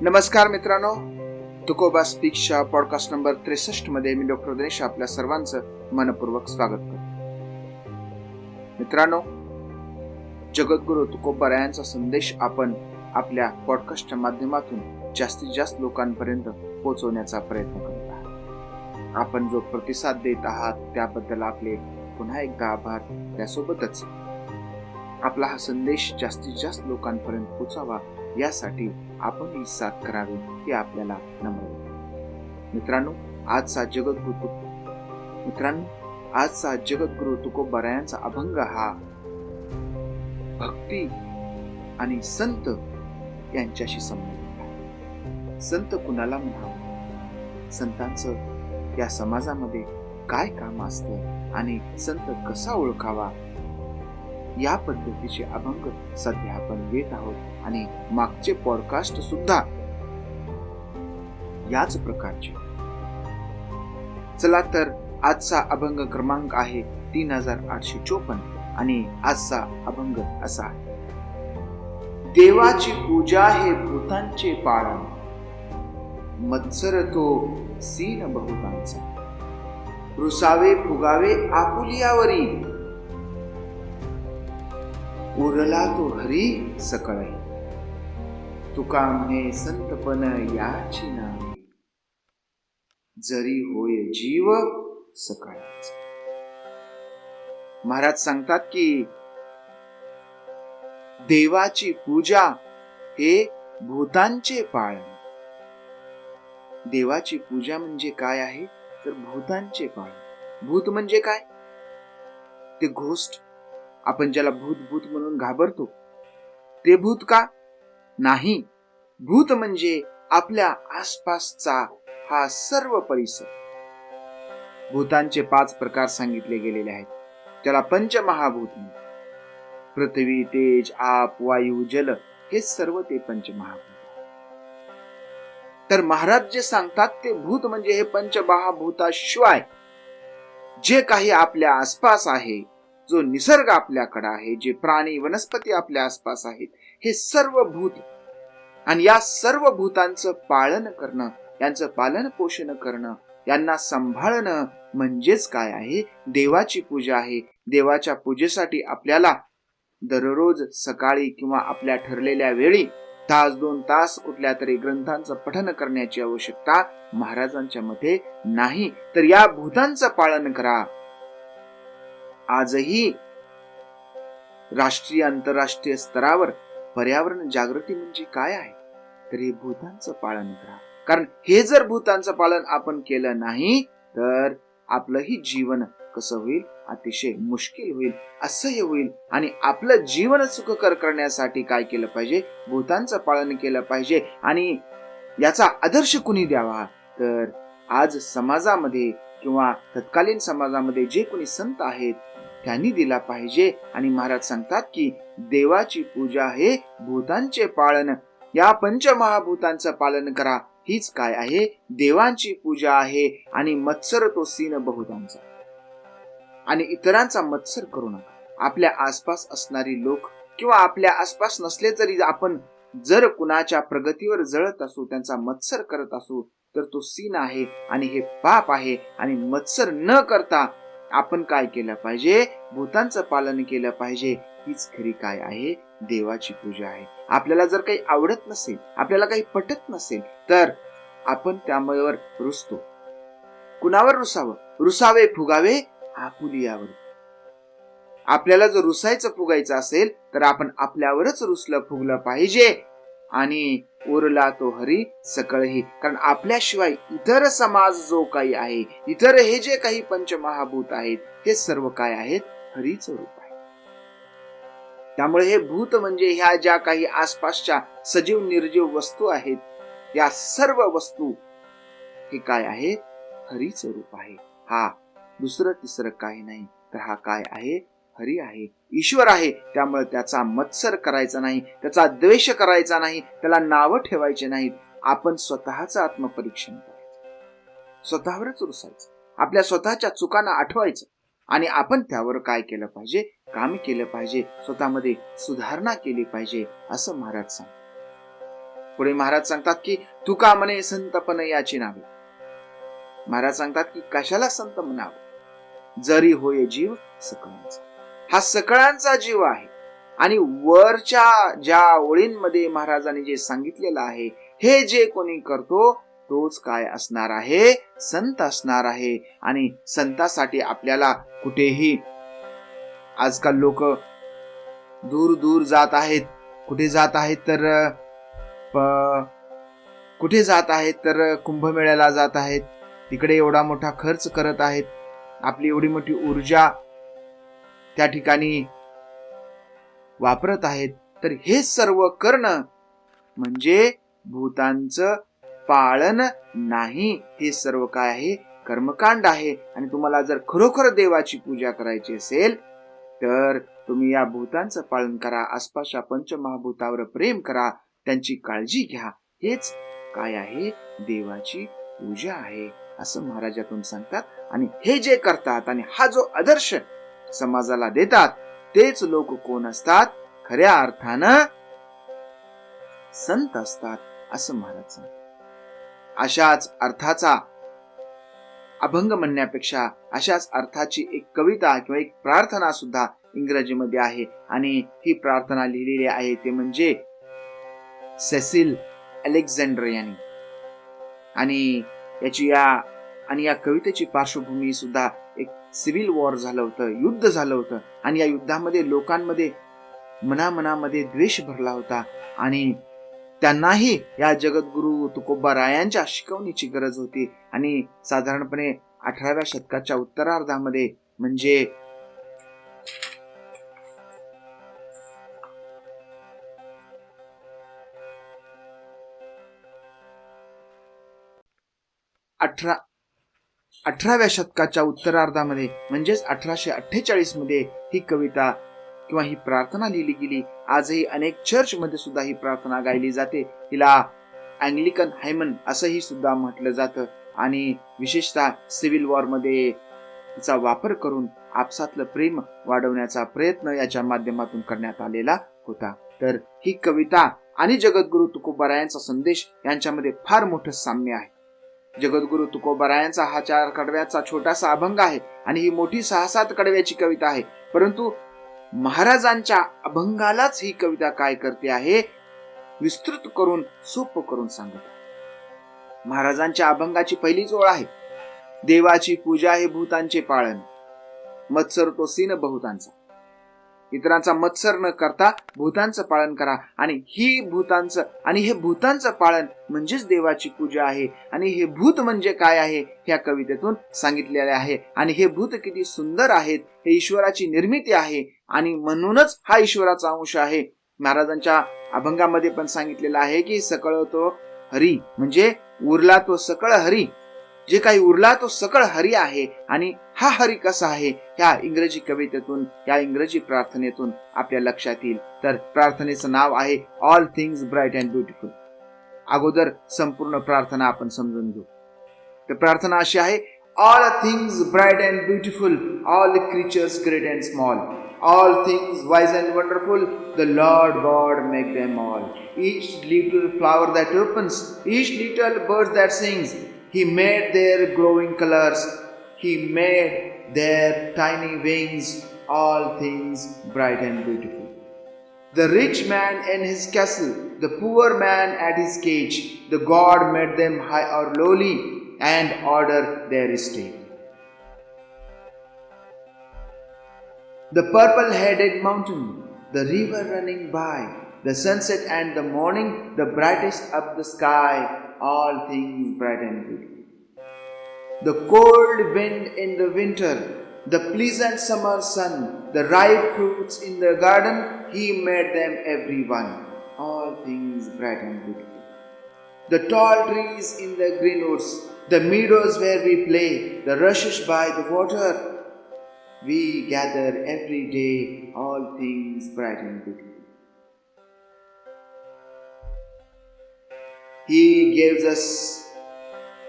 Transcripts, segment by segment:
नमस्कार मित्रांनो. तुकोबा स्पीकच्या पॉडकास्ट नंबर त्रेसष्टमध्ये मी डॉक्टर दिनेश आपल्या सर्वांचं मनपूर्वक स्वागत करतो. मित्रांनो जगद्गुरु तुकोबा रायांचा संदेश आपण आपल्या पॉडकास्टच्या माध्यमातून जास्तीत जास्त लोकांपर्यंत पोहोचवण्याचा प्रयत्न करत आहात. आपण जो प्रतिसाद देत आहात त्याबद्दल आपले पुन्हा एकदा आभार. त्यासोबतच आपला हा संदेश जास्तीत जास्त लोकांपर्यंत पोचावा यासाठी आपण ही साथ करावी हे आपल्याला नम्र मित्रांनो आजचा जगद्गुरु मित्रांनो आजचा जगद्गुरु तुकोबा रायांचा अभंग हा भक्ती आणि संत यांच्याशी संबंधित आहे. संत कुणाला म्हणावं? संतांचं या समाजामध्ये काय काम असतं आणि संत कसा ओळखावा? या पद्धतीचे अभंग सध्या आपण घेत आहोत आणि मागचे पॉडकास्ट सुद्धा याच प्रकारचे. चला तर आजचा अभंग क्रमांक आहे तीन हजार आठशे चोपन्न आणि आजचा अभंग असा आहे. देवाची पूजा हे भूतांचे पाळण मत्सर तो सीन बहुतांचा. रुसावे फुगावे आपुलियावरी. उरला तो हरी सकळी. तुका म्हणे संतपन याची नावे. जरी होय जीव सकाळच. महाराज सांगतात की देवाची पूजा हे भूतांचे पाळण देवाची पूजा म्हणजे काय आहे? तर भूतांचे पाळण भूत म्हणजे काय? ते घोस्ट आपण ज्याला भूत भूत म्हणून घाबरतो ते भूत का? नाही. भूत म्हणजे आपल्या आसपासचा हा सर्व परिसर. भूतांचे पाच प्रकार सांगितले गेलेले आहेत. त्याला पंचमहाभूत म्हणतात. पृथ्वी तेज आप वायू जल हे सर्व ते पंचमहाभूत तर महाराज जे सांगतात ते भूत म्हणजे हे पंचमहाभूताशिवाय जे काही आपल्या आसपास आहे जो निसर्ग आपल्याकडे आहे जे प्राणी वनस्पती आपल्या आसपास आहेत हे सर्व भूत आणि या सर्व भूतांचं पालन करणं यांचं पालन पोषण करणं यांना सांभाळणं म्हणजेच काय आहे? देवाची पूजा आहे. देवाच्या पूजेसाठी आपल्याला दररोज सकाळी किंवा आपल्या ठरलेल्या वेळी तास दोन तास कुठल्या तरी ग्रंथांचं पठन करण्याची आवश्यकता महाराजांच्या मते नाही. तर या भूतांचं पालन करा. आजही राष्ट्रीय आंतरराष्ट्रीय स्तरावर पर्यावरण जागृती म्हणजे काय आहे? तर हे भूतांचं पालन करा. कारण हे जर भूतांचं पालन आपण केलं नाही तर आपलंही जीवन कसं होईल? अतिशय मुश्किल होईल असह्य होईल. आणि आपलं जीवन सुखकर करण्यासाठी काय केलं पाहिजे? भूतांचं पालन केलं पाहिजे. आणि याचा आदर्श कुणी द्यावा? तर आज समाजामध्ये किंवा तत्कालीन समाजामध्ये जे कोणी संत आहेत त्यांनी दिला पाहिजे. आणि महाराज सांगतात की देवाची पूजा हे भूतांचे पालन. या पंचमहाभूतांचं पालन करा. हीच काय आहे? देवांची पूजा आहे. आणि मत्सर तो सीन बहुतांचा. आणि इतरांचा मत्सर करू नका. आपल्या आसपास असणारी लोक किंवा आपल्या आसपास नसले तरी आपण जर कुणाच्या प्रगतीवर जळत असू त्यांचा मत्सर करत असू तर तो सीन आहे. आणि हे पाप आहे. आणि मत्सर न करता आपण काय केलं पाहिजे? भूतांचं पालन केलं पाहिजे. हीच खरी काय आहे? देवाची पूजा आहे. आपल्याला जर काही आवडत नसेल आपल्याला काही पटत नसेल तर आपण त्यामुळे रुसतो. कुणावर रुसावं? रुसावे फुगावे? आपुलियावर. आपल्याला जर रुसायचं फुगायचं असेल तर आपण आपल्यावरच रुसलं फुगलं पाहिजे. आणि उरला तो हरी सकळही. कारण आपल्याशिवाय इतर समाज जो काही आहे इतर हे जे काही पंचमहाभूत आहेत हे सर्व काय आहेत? हरीच रूप आहे. त्यामुळे हे भूत म्हणजे ह्या ज्या काही आसपासच्या सजीव निर्जीव वस्तू आहेत या सर्व वस्तू हे काय आहे? हरीच रूप आहे. हा दुसरं तिसरं काही नाही. तर हा काय आहे? हरी आहे. ईश्वर आहे. त्यामुळे त्याचा मत्सर करायचा नाही. त्याचा द्वेष करायचा नाही. त्याला नावं ठेवायचे नाहीत. आपण स्वतःचं आत्मपरीक्षण करायचं. स्वतःवरच रुसायचं. आपल्या स्वतःच्या चुकांना आठवायचं. आणि आपण त्यावर काय केलं पाहिजे? काम केलं पाहिजे. स्वतःमध्ये सुधारणा केली पाहिजे असं महाराज सांग पुढे महाराज सांगतात की तुका म्हणे संतपण याची नावे? महाराज सांगतात की कशाला संत म्हणावं? जरी होय जीव सकळांचा. हा सकळांचा जीव आहे. आणि वरच्या ज्या ओळींमध्ये महाराजांनी जे सांगितलेलं आहे हे जे कोणी करतो तोच काय असणार आहे? संत असणार आहे. आणि संतासाठी आपल्याला कुठेही आजकाल लोक दूर दूर जात आहेत. कुठे जात आहेत तर कुठे जात आहेत तर कुंभमेळ्याला जात आहेत. तिकडे एवढा मोठा खर्च करत आहेत. आपली एवढी मोठी ऊर्जा त्या ठिकाणी वापरत आहेत. तर हे सर्व करणं म्हणजे भूतांचं पाळन नाही. हे सर्व काय आहे? कर्मकांड आहे. आणि तुम्हाला जर खरोखर देवाची पूजा करायची असेल तर तुम्ही या भूतांचं पालन करा. आसपासच्या पंचमहाभूतावर प्रेम करा. त्यांची काळजी घ्या. हेच काय आहे? देवाची पूजा आहे. असं महाराजातून सांगतात. आणि हे जे करतात आणि हा जो आदर्श समाजाला देतात तेच लोक कोण असतात? खऱ्या अर्थानं संत असतात असं महाराज अशाच अर्थाचा अभंग म्हणण्यापेक्षा अशाच अर्थाची एक कविता किंवा एक प्रार्थना सुद्धा इंग्रजीमध्ये आहे. आणि ही प्रार्थना लिहिलेली आहे ते म्हणजे सेसिल अलेक्झांडर यांनी आणि याची या आणि या कवितेची पार्श्वभूमी सुद्धा सिव्हिल वॉर झालं होतं युद्ध झालं होतं आणि या युद्धामध्ये लोकांमध्ये मनामनामध्ये द्वेष भरला होता आणि त्यांनाही या जगद्गुरु तुकोबा रायांच्या शिकवणीची गरज होती आणि साधारणपणे अठराव्या शतकाच्या उत्तरार्धामध्ये म्हणजे अठरा अठराव्या शतकाच्या उत्तरार्धामध्ये म्हणजेच अठराशे अठ्ठेचाळीसमध्ये ही कविता किंवा ही प्रार्थना लिहिली गेली. आजही अनेक चर्च मध्ये सुद्धा ही प्रार्थना गायली जाते. हिला अँग्लिकन हायमन असंही सुद्धा म्हटलं जातं. आणि विशेषतः सिव्हिल वॉरमध्ये तिचा वापर करून आपसातलं प्रेम वाढवण्याचा प्रयत्न याच्या माध्यमातून करण्यात आलेला होता. तर ही कविता आणि जगद्गुरु तुकोबारायांचा संदेश यांच्यामध्ये फार मोठं साम्य आहे. जगद्गुरु तुकोबरायांचा हा चार कडव्याचा छोटासा अभंग आहे आणि ही मोठी सहा सात कडव्याची कविता आहे. परंतु महाराजांच्या अभंगालाच ही कविता काय करते आहे? विस्तृत करून सोप करून सांगत. महाराजांच्या अभंगाची पहिली ओळ आहे देवाची पूजा हे भूतांचे पाळण मत्सर तो सीन बहुतांचा. इतरांचा मत्सर न करता भूतांचं पालन करा. आणि ही भूतांचं आणि हे भूतांचं पालन म्हणजेच देवाची पूजा आहे. आणि हे भूत म्हणजे काय आहे? ह्या कवितेतून सांगितलेले आहे. आणि हे भूत किती सुंदर आहेत हे ईश्वराची निर्मिती आहे. आणि म्हणूनच हा ईश्वराचा अंश आहे. महाराजांच्या अभंगामध्ये पण सांगितलेलं आहे की सकळ तो हरी म्हणजे उरला तो सकळ हरी. जे काही उरला तो सकळ हरी आहे. आणि हा हरी कसा आहे? ह्या इंग्रजी कवितेतून या इंग्रजी प्रार्थनेतून आपल्या लक्षात येईल. तर प्रार्थनेचं नाव आहे all things bright and beautiful अगोदर संपूर्ण प्रार्थना आपण समजून घेऊ. तर प्रार्थना अशी आहे all things bright and beautiful all creatures great and small all things wise and wonderful the Lord God make them all Each little flower that opens each little bird that sings he made their glowing colours He made their tiny wings, all things bright and beautiful. The rich man in his castle, the poor man at his cage, the God made them high or lowly and order their estate. The purple headed mountain, the river running by, the sunset and the morning, the brightest up the sky, all things bright and beautiful. The cold wind in the winter, the pleasant summer sun, the ripe fruits in the garden, he made them every one, all things bright and beautiful. The tall trees in the green woods, the meadows where we play, the rushes by the water, we gather every day all things bright and beautiful. He gives us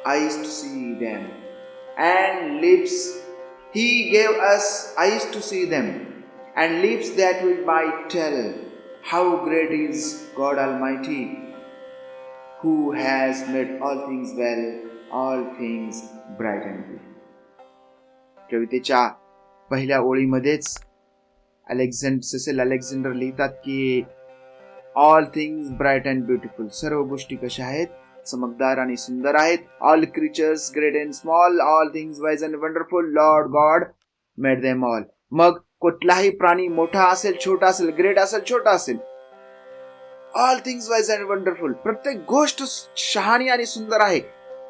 eyes to see them and lips. He gave us eyes to see them and lips that we might tell how great is God Almighty, who has made all things well, all things bright and good. कवितेच्या पहिल्या ओळीमध्येच अलेक्झांड सेसेल Alexander लिहितात की all things bright and beautiful सर्व गोष्टी कशा आहेत चमकदार आणि सुंदर आहेत. All creatures great and small all things wise and wonderful Lord God made them all मग कुठलाही प्राणी मोठा असेल छोटा असेल ग्रेट असेल छोटा असेल all things wise and wonderful प्रत्येक गोष्ट शहाणी आणि सुंदर आहे.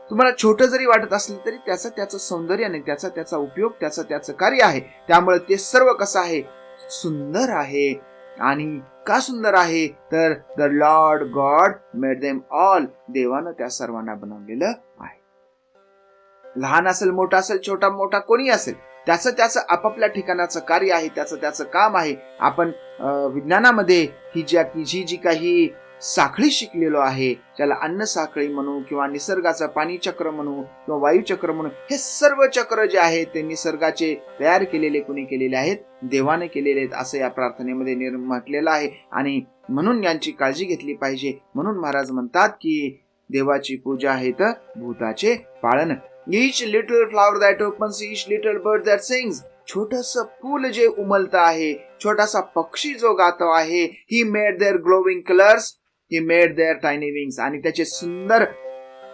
तुम्हाला छोटं जरी वाटत असलं तरी त्याचं त्याचं सौंदर्य आणि त्याचा त्याचा उपयोग त्याचं त्याचं कार्य आहे. त्यामुळे ते सर्व कसं आहे? सुंदर आहे. आणि का सुंदर आहे? तर the Lord God made them all देवानं त्या सर्वांना बनवलेलं आहे. लहान असेल मोठा असेल छोटा मोठा कोणी असेल त्याचं त्याचं आपापल्या ठिकाणाचं कार्य आहे त्याचं त्याचं काम आहे. आपण अं, विज्ञानामध्ये ही ज्या की जी जी काही साखळी शिकलेलो आहे ज्याला अन्न साखळी म्हणू किंवा निसर्गाचं पाणी चक्र म्हणू किंवा वायू चक्र म्हणू हे सर्व चक्र जे आहेत ते निसर्गाचे तयार केलेले कुणी केलेले आहेत देवाने केलेले आहेत असं या प्रार्थनेमध्ये निर म्हटलेलं आहे. आणि म्हणून यांची काळजी घेतली पाहिजे. म्हणून महाराज म्हणतात की देवाची पूजा आहे तर भूताचे पाळन each little flower that opens each little bird that sings छोटस फूल जे उमलत आहे छोटासा पक्षी जो गातो आहे he made their glowing colours he made their tiny wings आणि त्याचे सुंदर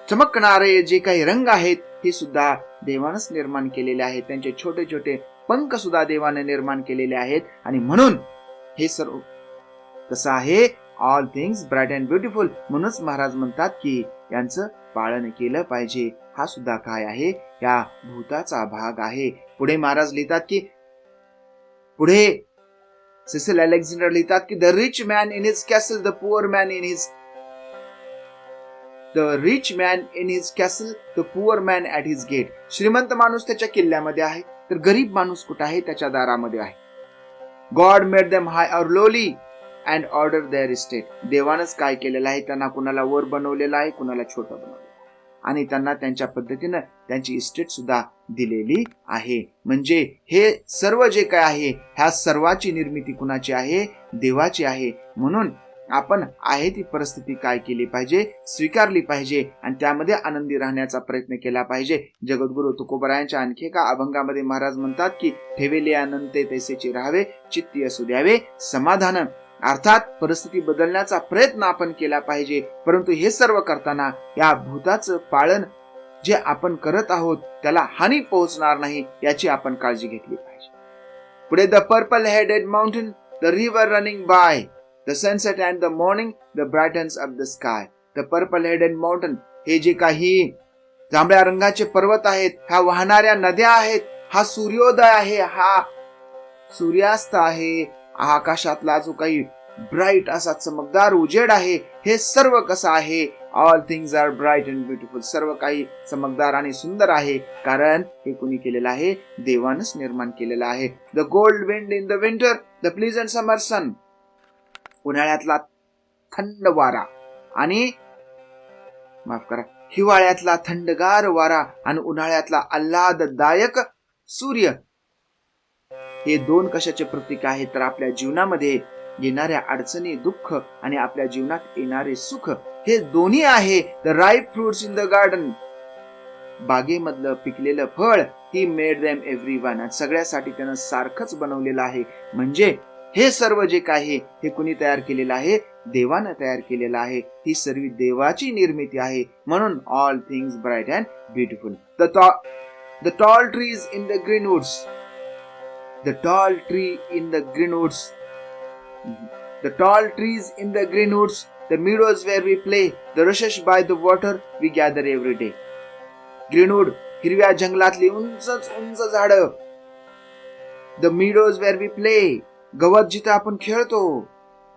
चमकणारे जे काही रंग आहेत हे सुद्धा देवानच निर्माण केलेले आहेत. त्यांचे छोटे छोटे पंख सुद्धा देवाने निर्माण केलेले आहेत. आणि म्हणून हे सर्व कसं आहे. All things bright and beautiful म्हणूनच महाराज म्हणतात की यांचं पालन केलं पाहिजे. हा सुद्धा काय आहे? या भूताचा भाग आहे. पुढे महाराज लिहितात की पुढे सिसिल अलेक्झांडर लिहितात की the rich man in his castle the poor man in his the rich man in his castle the poor man at his gate श्रीमंत माणूस त्याच्या किल्ल्यामध्ये आहे तर गरीब माणूस कुठे आहे? त्याच्या दारामध्ये आहे. God made them high or lowly and order their estate देवानच काय केलेलं आहे? त्यांना कुणाला वर बनवलेलं आहे? कुणाला छोटं बनवलं आणि त्यांना त्यांच्या पद्धतीनं त्यांची इस्टेट सुद्धा दिलेली आहे. म्हणजे हे सर्व जे काय आहे ह्या सर्वाची निर्मिती कुणाची आहे? देवाची आहे. म्हणून आपण आहे ती परिस्थिती काय केली पाहिजे? स्वीकारली पाहिजे. आणि त्यामध्ये आनंदी राहण्याचा प्रयत्न केला पाहिजे. जगद्गुरु तुकोबरायांच्या आणखी एका अभंगामध्ये महाराज म्हणतात की ठेवेले आनंद तैसेचे राहावे चित्ती असू द्यावे समाधान अर्थात परिस्थिती बदलण्याचा प्रयत्न आपण केला पाहिजे. परंतु हे सर्व करताना या भूताचं पालन जे आपण करत आहोत त्याला हानी पोहोचणार नाही याची आपण काळजी घेतली पाहिजे. पुढे the purple headed mountain the river running by the sunset and the morning the brightness of the sky the purple headed mountain हे जे काही जांभळ्या रंगाचे पर्वत आहेत ह्या वाहणाऱ्या नद्या आहेत हा सूर्योदय आहे हा सूर्यास्त आहे आकाशातला जो काही ब्राईट असा चमकदार उजेड आहे. हे सर्व कसं आहे? All things are bright and beautiful सर्व काही चमकदार आणि सुंदर आहे. कारण हे कुणी केलेलं आहे? देवानच निर्माण केलेलं आहे. The cold wind in the winter the pleasant summer sun उन्हाळ्यातला थंड वारा. आणि माफ करा हिवाळ्यातला थंडगार वारा आणि उन्हाळ्यातला आल्हाददायक सूर्य. हे दोन कशाचे प्रतीक आहेत तर आपल्या जीवनामध्ये? येणाऱ्या अडचणी दुःख आणि आपल्या जीवनात येणारे सुख हे दोन्ही आहे. The ripe fruits in the garden बागेमधलं पिकलेलं फळ he made them every one सगळ्यासाठी त्यानं सारखंच बनवलेलं आहे. म्हणजे हे सर्व जे काही हे कुणी तयार केलेलं आहे? देवानं तयार केलेलं आहे. ही सर्व देवाची निर्मिती आहे. म्हणून all things bright and beautiful the the tall trees in the green woods the tall tree in the green woods The tall trees in the green woods, the meadows where we play, the rushes by the water we gather every day. Greenwood हिरव्या जंगलातली उंचच उंच झाड the meadows where we play गवत जिथं आपण खेळतो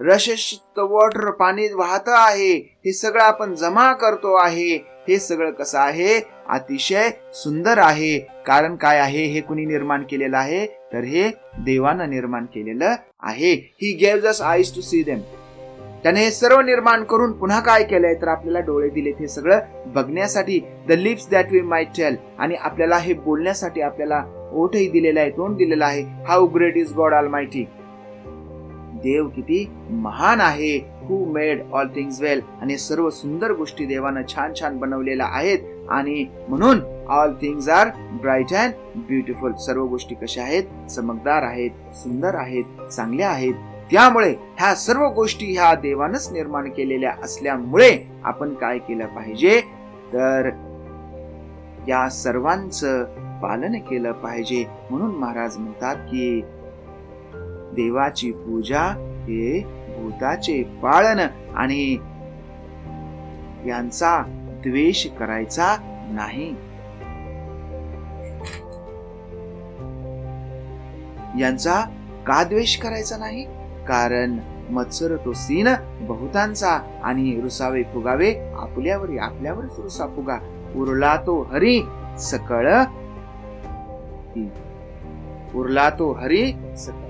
Rashesh the water पाणी वाहत आहे हे सगळं आपण जमा करतो आहे हे सगळं कसं आहे? अतिशय सुंदर आहे. कारण काय आहे? हे कुणी निर्माण केलेलं आहे? तर हे देवानं निर्माण केलेलं आहे. He gave us eyes to see them त्याने हे सर्व निर्माण करून पुन्हा काय केलंय? तर आपल्याला डोळे दिलेत हे सगळं बघण्यासाठी. The lips that we might tell आणि आपल्याला हे बोलण्यासाठी आपल्याला ओठही दिलेला आहे तोंड दिलेलं आहे. How great is God almighty देव किती महान आहे. Who made all things well आणि सर्व सुंदर गोष्टी देवानं छान छान बनवलेल्या आहेत. आणि म्हणून all things are bright and beautiful सर्व गोष्टी कशा आहेत? चमकदार आहेत सुंदर आहेत चांगल्या आहेत. त्यामुळे ह्या सर्व गोष्टी ह्या देवानच निर्माण केलेल्या असल्यामुळे आपण काय केलं पाहिजे? तर या सर्वांचं पालन केलं पाहिजे. म्हणून महाराज म्हणतात की देवाची पूजा हे भूताचे पाळन आणि यांचा द्वेष करायचा नाही. यांचा का द्वेष करायचा नाही? कारण मत्सर तो सीन बहुतांचा आणि रुसावे फुगावे आपल्यावर आपल्यावरच रुसा फुगा. उरला तो हरी सकळ उरला तो हरी सकळ.